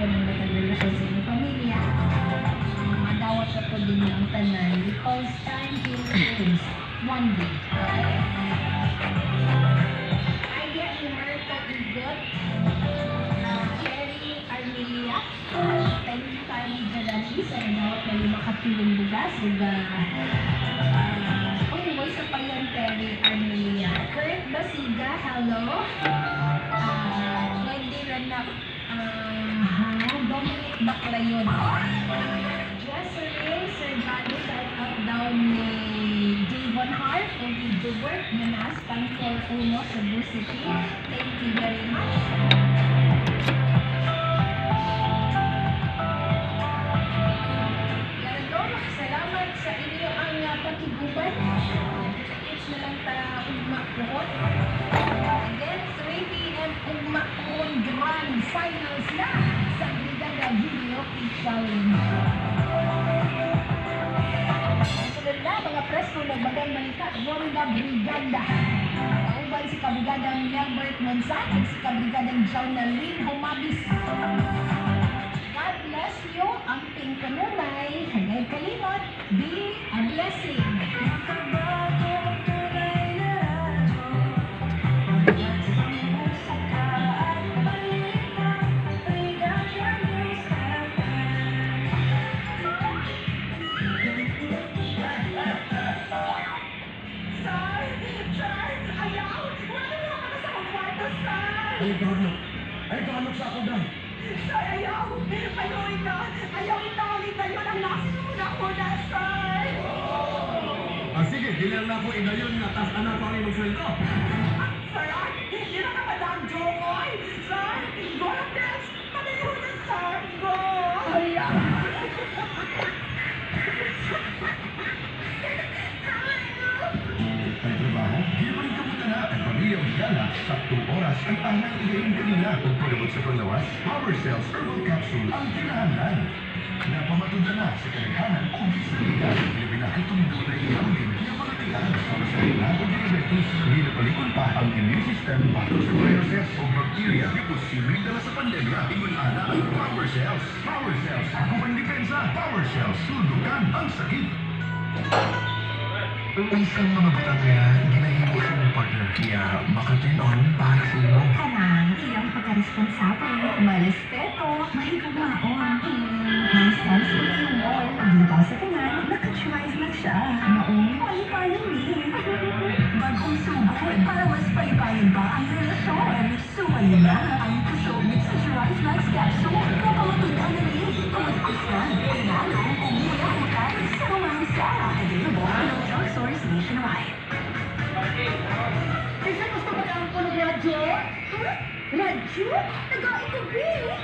po ng matanda na siya sa inyong pamilya. Matawag na po din ang tanan because time heals one day. I get Humberto Igot, uh, Cherry Armelia, thank you Carmen Jalani sa inyo kayo makatulong bugas with the uh, umuwi sa payan Terry Armelia. Kurt Basiga, hello. Ah, uh, Wendy Renak, uh, Dominic Baclayon. Jocelyn Sergado, shout out daw ni Javon Hart o ni Jubert Manas, Pangkor Uno, Cebu City. Thank you very much. Nagbagang balita, Ronda Brigada. Kauban si Kabrigadang Melbert Monsan at si Kabrigadang Journalyn Humabis. Ay, Garno. Ay, Garno sa ako dang. Ayaw! Ayaw ito! Ayaw ito! Ulit na yun ang nasuna ko na, sir! Ah, sige, dilang na ako inayon nga tas anak ko ang magsweldo. Sir, ah, hindi na ka madang jokoy! Sir, pamilyang gala sa 2 oras ang anang igayon kanina o palabot sa panglawas, Power Cells Herbal Capsule ang kinahanglan. Napamatuda na sa kalaghanan o bisiligan, pinakitong na iambing kinapalatian para sa ina o diabetes. Hindi napalikon pa ang immune system bago sa viruses o bacteria na posibleng dala sa pandemya. Ingon ana ang Power Cells. Power Cells, ako ang depensa. Power Cells, sundukan ang sakit. Isang mga butang nga ginahimo mong partner kaya makaturn on para sa imo. Kanang iyang pagka-responsable, marespeto, mahigamaon, may sense of humor. Dito sa kanan, nakatries na siya. Noong palipayan ni. Bagong sugod para mas palipayan pa ang relasyon. Sumayo na ang Kasi gusto mo lang